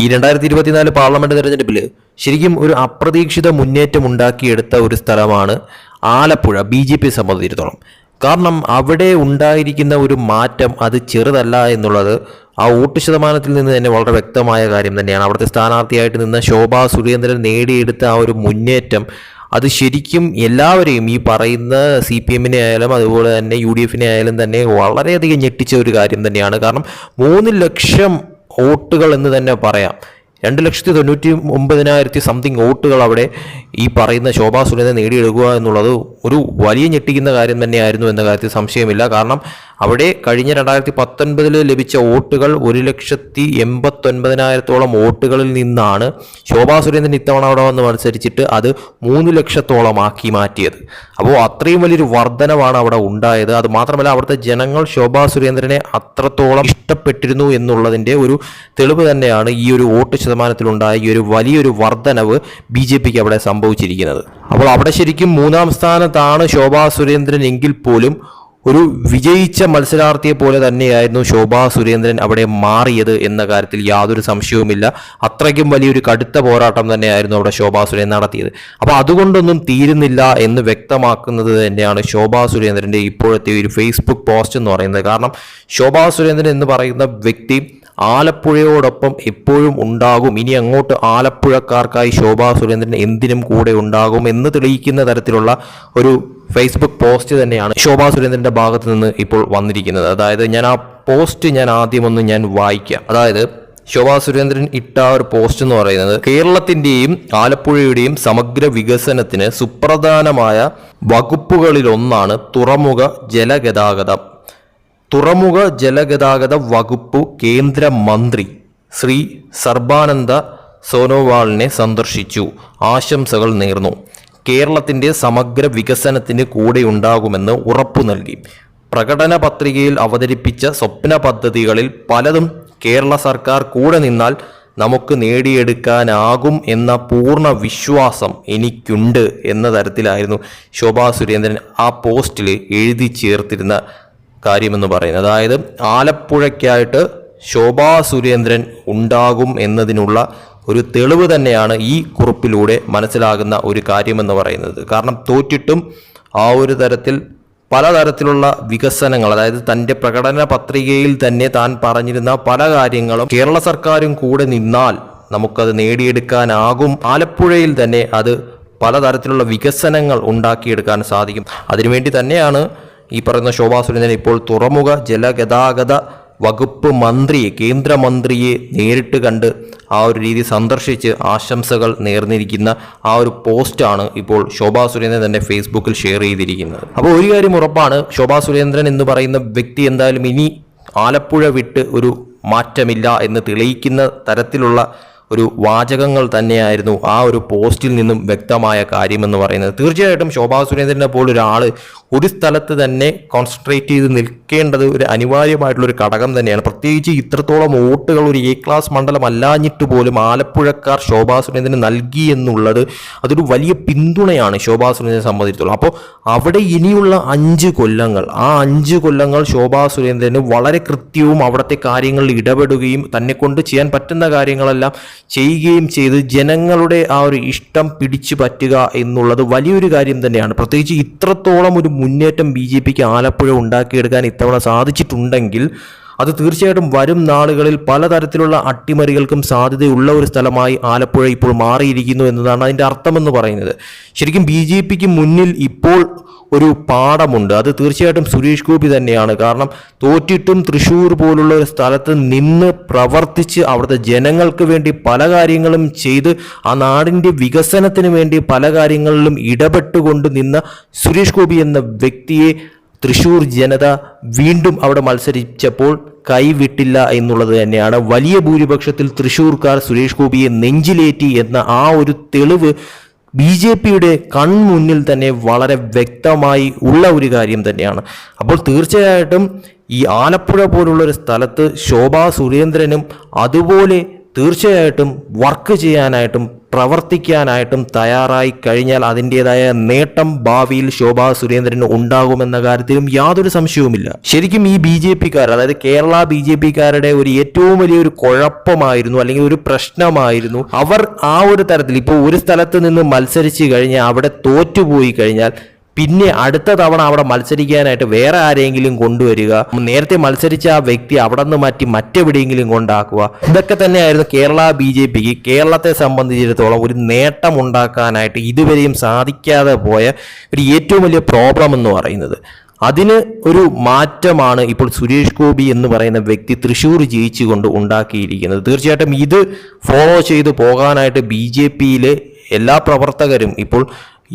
ഈ രണ്ടായിരത്തി ഇരുപത്തിനാല് പാർലമെന്റ് തെരഞ്ഞെടുപ്പിൽ ശരിക്കും ഒരു അപ്രതീക്ഷിത മുന്നേറ്റം ഉണ്ടാക്കിയെടുത്ത ഒരു സ്ഥലമാണ് ആലപ്പുഴ ബി ജെ പി സംബന്ധിച്ചിടത്തോളം. കാരണം അവിടെ ഉണ്ടായിരിക്കുന്ന ഒരു മാറ്റം അത് ചെറുതല്ല എന്നുള്ളത് ആ വോട്ട് ശതമാനത്തിൽ നിന്ന് തന്നെ വളരെ വ്യക്തമായ കാര്യം തന്നെയാണ്. അവിടുത്തെ സ്ഥാനാർത്ഥിയായിട്ട് നിന്ന് ശോഭാ സുരേന്ദ്രൻ നേടിയെടുത്ത ആ ഒരു മുന്നേറ്റം അത് ശരിക്കും എല്ലാവരെയും ഈ പറയുന്ന സി പി എമ്മിനെ ആയാലും അതുപോലെ തന്നെ യു ഡി എഫിനെ ആയാലും തന്നെ വളരെയധികം ഞെട്ടിച്ച ഒരു കാര്യം തന്നെയാണ്. കാരണം മൂന്ന് ലക്ഷം വോട്ടുകൾ എന്ന് തന്നെ പറയാം. രണ്ട് ലക്ഷത്തി തൊണ്ണൂറ്റി ഒമ്പതിനായിരത്തി സംതിങ് വോട്ടുകൾ അവിടെ ഈ പറയുന്ന ശോഭാ സുരേന്ദ്രൻ നേടിയെടുക്കുക എന്നുള്ളത് ഒരു വലിയ ഞെട്ടിക്കുന്ന കാര്യം തന്നെയായിരുന്നു എന്ന കാര്യത്തിൽ സംശയമില്ല. കാരണം അവിടെ കഴിഞ്ഞ രണ്ടായിരത്തി പത്തൊൻപതിൽ ലഭിച്ച വോട്ടുകൾ ഒരു ലക്ഷത്തി എൺപത്തൊൻപതിനായിരത്തോളം വോട്ടുകളിൽ നിന്നാണ് ശോഭാ സുരേന്ദ്രൻ ഇത്തവണ അവിടെ വന്ന് മത്സരിച്ചിട്ട് അത് മൂന്ന് ലക്ഷത്തോളമാക്കി മാറ്റിയത്. അപ്പോൾ അത്രയും വലിയൊരു വർധനവാണ് അവിടെ ഉണ്ടായത്. അത് മാത്രമല്ല അവിടുത്തെ ജനങ്ങൾ ശോഭാ സുരേന്ദ്രനെ അത്രത്തോളം ഇഷ്ടപ്പെട്ടിരുന്നു എന്നുള്ളതിന്റെ ഒരു തെളിവ് തന്നെയാണ് ഈ ഒരു വോട്ട് ശതമാനത്തിലുണ്ടായ ഈ ഒരു വലിയൊരു വർധനവ് ബി ജെ പിക്ക് അവിടെ സംഭവിച്ചിരിക്കുന്നത്. അപ്പോൾ അവിടെ ശരിക്കും മൂന്നാം സ്ഥാനത്താണ് ശോഭാ സുരേന്ദ്രൻ എങ്കിൽ പോലും ഒരു വിജയിച്ച മത്സരാർത്ഥിയെ പോലെ തന്നെയായിരുന്നു ശോഭാ സുരേന്ദ്രൻ അവിടെ മാറിയത് എന്ന കാര്യത്തിൽ യാതൊരു സംശയവുമില്ല. അത്രയ്ക്കും വലിയൊരു കടുത്ത പോരാട്ടം തന്നെയായിരുന്നു അവിടെ ശോഭാ സുരേന്ദ്രൻ നടത്തിയത്. അപ്പോൾ അതുകൊണ്ടൊന്നും തീരുന്നില്ല എന്ന് വ്യക്തമാക്കുന്നത് തന്നെയാണ് ശോഭാ സുരേന്ദ്രന്റെ ഇപ്പോഴത്തെ ഒരു ഫേസ്ബുക്ക് പോസ്റ്റ് എന്ന് പറയുന്നത്. കാരണം ശോഭാ സുരേന്ദ്രൻ എന്ന് പറയുന്ന വ്യക്തി ആലപ്പുഴയോടൊപ്പം എപ്പോഴും ഉണ്ടാകും. ഇനി അങ്ങോട്ട് ആലപ്പുഴക്കാർക്കായി ശോഭാ സുരേന്ദ്രൻ എന്തിനും കൂടെ ഉണ്ടാകും എന്ന് തെളിയിക്കുന്ന തരത്തിലുള്ള ഒരു ഫേസ്ബുക്ക് പോസ്റ്റ് തന്നെയാണ് ശോഭാ സുരേന്ദ്രന്റെ ഭാഗത്ത് നിന്ന് ഇപ്പോൾ വന്നിരിക്കുന്നത്. അതായത് ഞാൻ ആ പോസ്റ്റ് ഞാൻ ആദ്യമൊന്ന് ഞാൻ വായിക്കാം. അതായത് ശോഭാ സുരേന്ദ്രൻ ഇട്ട ഒരു പോസ്റ്റ് എന്ന് പറയുന്നത് കേരളത്തിന്റെയും ആലപ്പുഴയുടെയും സമഗ്ര വികസനത്തിന് സുപ്രധാനമായ വകുപ്പുകളിലൊന്നാണ് തുറമുഖ ജലഗതാഗതം. തുറമുഖ ജലഗതാഗത വകുപ്പ് കേന്ദ്ര മന്ത്രി ശ്രീ സർബാനന്ദ സോനോവാളിനെ സന്ദർശിച്ചു. ആശംസകൾ നേർന്നു. കേരളത്തിന്റെ സമഗ്ര വികസനത്തിന് കൂടെയുണ്ടാകുമെന്ന് ഉറപ്പു നൽകി. പ്രകടന പത്രികയിൽ അവതരിപ്പിച്ച സ്വപ്ന പദ്ധതികളിൽ പലതും കേരള സർക്കാർ കൂടെ നിന്നാൽ നമുക്ക് നേടിയെടുക്കാനാകും എന്ന പൂർണ വിശ്വാസം എനിക്കുണ്ട് എന്ന തരത്തിലായിരുന്നു ശോഭാ സുരേന്ദ്രൻ ആ പോസ്റ്റിൽ എഴുതി ചേർത്തിരുന്ന കാര്യമെന്ന് പറയുന്നത്. അതായത് ആലപ്പുഴയ്ക്കായിട്ട് ശോഭാ സുരേന്ദ്രൻ ഉണ്ടാകും എന്നതിനുള്ള ഒരു തെളിവ് തന്നെയാണ് ഈ കുറിപ്പിലൂടെ മനസ്സിലാകുന്ന ഒരു കാര്യമെന്ന് പറയുന്നത്. കാരണം തോറ്റിട്ടും ആ ഒരു തരത്തിൽ പലതരത്തിലുള്ള വികസനങ്ങൾ അതായത് തന്റെ പ്രകടന പത്രികയിൽ തന്നെ താൻ പറഞ്ഞിരുന്ന പല കാര്യങ്ങളും കേരള സർക്കാരും കൂടെ നിന്നാൽ നമുക്കത് നേടിയെടുക്കാനാകും. ആലപ്പുഴയിൽ തന്നെ അത് പലതരത്തിലുള്ള വികസനങ്ങൾ ഉണ്ടാക്കിയെടുക്കാൻ സാധിക്കും. അതിനുവേണ്ടി തന്നെയാണ് ഈ പറയുന്ന ശോഭാ സുരേന്ദ്രൻ ഇപ്പോൾ തുറമുഖ ജലഗതാഗത വകുപ്പ് മന്ത്രിയെ കേന്ദ്രമന്ത്രിയെ നേരിട്ട് കണ്ട് ആ ഒരു രീതി സന്ദർശിച്ച് ആശംസകൾ നേർന്നിരിക്കുന്ന ആ ഒരു പോസ്റ്റാണ് ഇപ്പോൾ ശോഭാ സുരേന്ദ്രൻ തന്നെ ഫേസ്ബുക്കിൽ ഷെയർ ചെയ്തിരിക്കുന്നത്. അപ്പോൾ ഒരു കാര്യം ഉറപ്പാണ് ശോഭാ സുരേന്ദ്രൻ എന്ന് പറയുന്ന വ്യക്തി എന്തായാലും ഇനി ആലപ്പുഴ വിട്ട് ഒരു മാറ്റമില്ല എന്ന് തെളിയിക്കുന്ന തരത്തിലുള്ള ഒരു വാചകങ്ങൾ തന്നെയായിരുന്നു ആ ഒരു പോസ്റ്റിൽ നിന്നും വ്യക്തമായ കാര്യമെന്ന് പറയുന്നത്. തീർച്ചയായിട്ടും ശോഭാ സുരേന്ദ്രനെ പോലൊരാൾ ഒരു സ്ഥലത്ത് തന്നെ കോൺസെൻട്രേറ്റ് ചെയ്ത് നിൽക്കേണ്ടത് ഒരു അനിവാര്യമായിട്ടുള്ള ഒരു ഘടകം തന്നെയാണ്. പ്രത്യേകിച്ച് ഇത്രത്തോളം വോട്ടുകൾ ഒരു എ ക്ലാസ് മണ്ഡലം അല്ലാഞ്ഞിട്ട് പോലും ആലപ്പുഴക്കാർ ശോഭാ സുരേന്ദ്രന് നൽകി എന്നുള്ളത് അതൊരു വലിയ പിന്തുണയാണ് ശോഭാ സുരേന്ദ്രനെ സംബന്ധിച്ചിടത്തോളം. അപ്പോൾ അവിടെ ഇനിയുള്ള അഞ്ച് കൊല്ലങ്ങൾ ആ അഞ്ച് കൊല്ലങ്ങൾ ശോഭാ സുരേന്ദ്രന് വളരെ കൃത്യവും അവിടുത്തെ കാര്യങ്ങളിൽ ഇടപെടുകയും തന്നെ കൊണ്ട് ചെയ്യാൻ പറ്റുന്ന കാര്യങ്ങളെല്ലാം ചെയ്യുകയും ചെയ്ത് ജനങ്ങളുടെ ആ ഒരു ഇഷ്ടം പിടിച്ചു പറ്റുക എന്നുള്ളത് വലിയൊരു കാര്യം തന്നെയാണ്. പ്രത്യേകിച്ച് ഇത്രത്തോളം ഒരു മുന്നേറ്റം ബി ജെ പിക്ക് ആലപ്പുഴ ഉണ്ടാക്കിയെടുക്കാൻ ഇത്തവണ സാധിച്ചിട്ടുണ്ടെങ്കിൽ അത് തീർച്ചയായിട്ടും വരും നാളുകളിൽ പലതരത്തിലുള്ള അട്ടിമറികൾക്കും സാധ്യതയുള്ള ഒരു സ്ഥലമായി ആലപ്പുഴ ഇപ്പോൾ മാറിയിരിക്കുന്നു എന്നതാണ് അതിന്റെ അർത്ഥമെന്ന് പറയുന്നത്. ശരിക്കും ബി ജെ പിക്ക് മുന്നിൽ ഇപ്പോൾ ഒരു പാഠമുണ്ട്. അത് തീർച്ചയായിട്ടും സുരേഷ് ഗോപി തന്നെയാണ്. കാരണം തോറ്റിട്ടും തൃശ്ശൂർ പോലുള്ള ഒരു സ്ഥലത്ത് നിന്ന് പ്രവർത്തിച്ച് അവിടുത്തെ ജനങ്ങൾക്ക് വേണ്ടി പല കാര്യങ്ങളും ചെയ്ത് ആ നാടിന്റെ വികസനത്തിന് വേണ്ടി പല കാര്യങ്ങളിലും ഇടപെട്ടുകൊണ്ട് നിന്ന സുരേഷ് ഗോപി എന്ന വ്യക്തിയെ തൃശ്ശൂർ ജനത വീണ്ടും അവിടെ മത്സരിച്ചപ്പോൾ കൈവിട്ടില്ല എന്നുള്ളത് തന്നെയാണ്. വലിയ ഭൂരിപക്ഷത്തിൽ തൃശ്ശൂർക്കാർ സുരേഷ് ഗോപിയെ നെഞ്ചിലേറ്റി എന്ന ആ ഒരു തെളിവ് ബി ജെ പിയുടെ കൺമുന്നിൽ തന്നെ വളരെ വ്യക്തമായി ഉള്ള ഒരു കാര്യം തന്നെയാണ്. അപ്പോൾ തീർച്ചയായിട്ടും ഈ ആലപ്പുഴ പോലുള്ള ഒരു സ്ഥലത്ത് ശോഭാ സുരേന്ദ്രനും അതുപോലെ തീർച്ചയായിട്ടും വർക്ക് ചെയ്യാനായിട്ടും പ്രവർത്തിക്കാനായിട്ടും തയ്യാറായി കഴിഞ്ഞാൽ അതിന്റെതായ നേട്ടം ഭാവിയിൽ ശോഭാ സുരേന്ദ്രന് ഉണ്ടാകുമെന്ന കാര്യത്തിലും യാതൊരു സംശയവുമില്ല. ശരിക്കും ഈ ബി ജെ പിക്കാർ അതായത് കേരള ബി ജെ പിക്കാരുടെ ഒരു ഏറ്റവും വലിയൊരു കുഴപ്പമായിരുന്നു അല്ലെങ്കിൽ ഒരു പ്രശ്നമായിരുന്നു. അവർ ആ ഒരു തരത്തിൽ ഇപ്പോൾ ഒരു സ്ഥലത്ത് നിന്ന് മത്സരിച്ച് കഴിഞ്ഞാൽ അവിടെ തോറ്റുപോയി കഴിഞ്ഞാൽ പിന്നെ അടുത്ത തവണ അവിടെ മത്സരിക്കാനായിട്ട് വേറെ ആരെങ്കിലും കൊണ്ടുവരിക നേരത്തെ മത്സരിച്ച ആ വ്യക്തി അവിടെ നിന്ന് മാറ്റി മറ്റെവിടെയെങ്കിലും കൊണ്ടാക്കുക. ഇതൊക്കെ തന്നെയായിരുന്നു കേരള ബി ജെ പിക്ക് കേരളത്തെ സംബന്ധിച്ചിടത്തോളം ഒരു നേട്ടം ഉണ്ടാക്കാനായിട്ട് ഇതുവരെയും സാധിക്കാതെ പോയ ഒരു ഏറ്റവും വലിയ പ്രോബ്ലം എന്ന് പറയുന്നത്. അതിന് ഒരു മാറ്റമാണ് ഇപ്പോൾ സുരേഷ് ഗോപി എന്ന് പറയുന്ന വ്യക്തി തൃശ്ശൂർ ജയിച്ചുകൊണ്ട് ഉണ്ടാക്കിയിരിക്കുന്നത്. തീർച്ചയായിട്ടും ഇത് ഫോളോ ചെയ്തു പോകാനായിട്ട് ബി ജെ പിയിലെ എല്ലാ പ്രവർത്തകരും ഇപ്പോൾ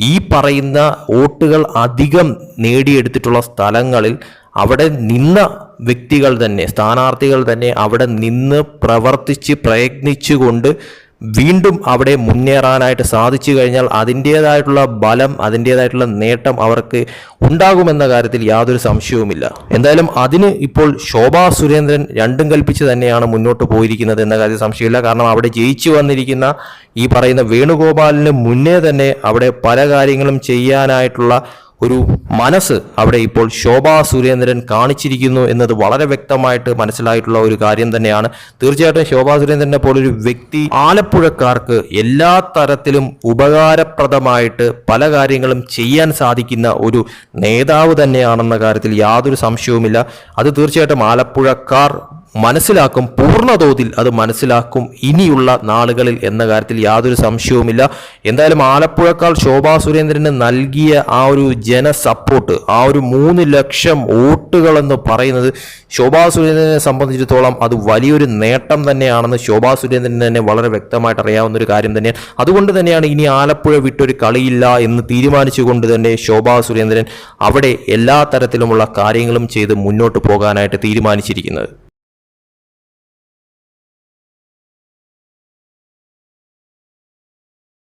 ഈ പറയുന്ന വോട്ടുകൾ അധികം നേടിയെടുത്തിട്ടുള്ള സ്ഥലങ്ങളിൽ അവിടെ നിന്ന വ്യക്തികൾ തന്നെ സ്ഥാനാർത്ഥികൾ തന്നെ അവിടെ നിന്ന് പ്രവർത്തിച്ച് പ്രയത്നിച്ചുകൊണ്ട് വീണ്ടും അവിടെ മുന്നേറാനായിട്ട് സാധിച്ചു കഴിഞ്ഞാൽ അതിന്റേതായിട്ടുള്ള ബലം അതിന്റേതായിട്ടുള്ള നേട്ടം അവർക്ക് ഉണ്ടാകുമെന്ന കാര്യത്തിൽ യാതൊരു സംശയവുമില്ല. എന്തായാലും അതിന് ഇപ്പോൾ ശോഭാ സുരേന്ദ്രൻ രണ്ടും കൽപ്പിച്ച് തന്നെയാണ് മുന്നോട്ട് പോയിരിക്കുന്നത് എന്ന കാര്യത്തിൽ സംശയമില്ല. കാരണം അവിടെ ജയിച്ചു വന്നിരിക്കുന്ന ഈ പറയുന്ന വേണുഗോപാലിന് മുന്നേ തന്നെ അവിടെ പല കാര്യങ്ങളും ചെയ്യാനായിട്ടുള്ള ഒരു മനസ്സ് അവിടെ ഇപ്പോൾ ശോഭാ സുരേന്ദ്രൻ കാണിച്ചിരിക്കുന്നു എന്നത് വളരെ വ്യക്തമായിട്ട് മനസ്സിലായിട്ടുള്ള ഒരു കാര്യം തന്നെയാണ്. തീർച്ചയായിട്ടും ശോഭാ സുരേന്ദ്രനെ പോലൊരു വ്യക്തി ആലപ്പുഴക്കാർക്ക് എല്ലാ തരത്തിലും ഉപകാരപ്രദമായിട്ട് പല കാര്യങ്ങളും ചെയ്യാൻ സാധിക്കുന്ന ഒരു നേതാവ് തന്നെയാണെന്ന കാര്യത്തിൽ യാതൊരു സംശയവുമില്ല. അത് തീർച്ചയായിട്ടും ആലപ്പുഴക്കാർ മനസ്സിലാക്കും പൂർണതോതിൽ അത് മനസ്സിലാക്കും ഇനിയുള്ള നാളുകളിൽ എന്ന കാര്യത്തിൽ യാതൊരു സംശയവുമില്ല. എന്തായാലും ആലപ്പുഴക്കാൾ ശോഭാ സുരേന്ദ്രന് നൽകിയ ആ ഒരു ജന സപ്പോർട്ട് ആ ഒരു മൂന്ന് ലക്ഷം വോട്ടുകളെന്ന് പറയുന്നത് ശോഭാ സുരേന്ദ്രനെ സംബന്ധിച്ചിടത്തോളം അത് വലിയൊരു നേട്ടം തന്നെയാണെന്ന് ശോഭാ സുരേന്ദ്രന് തന്നെ വളരെ വ്യക്തമായിട്ട് അറിയാവുന്ന ഒരു കാര്യം തന്നെയാണ്. അതുകൊണ്ട് തന്നെയാണ് ഇനി ആലപ്പുഴ വിട്ടൊരു കളിയില്ല എന്ന് തീരുമാനിച്ചുകൊണ്ട് തന്നെ ശോഭാ സുരേന്ദ്രൻ അവിടെ എല്ലാ തരത്തിലുമുള്ള കാര്യങ്ങളും ചെയ്ത് മുന്നോട്ട് പോകാനായിട്ട് തീരുമാനിച്ചിരിക്കുന്നത്.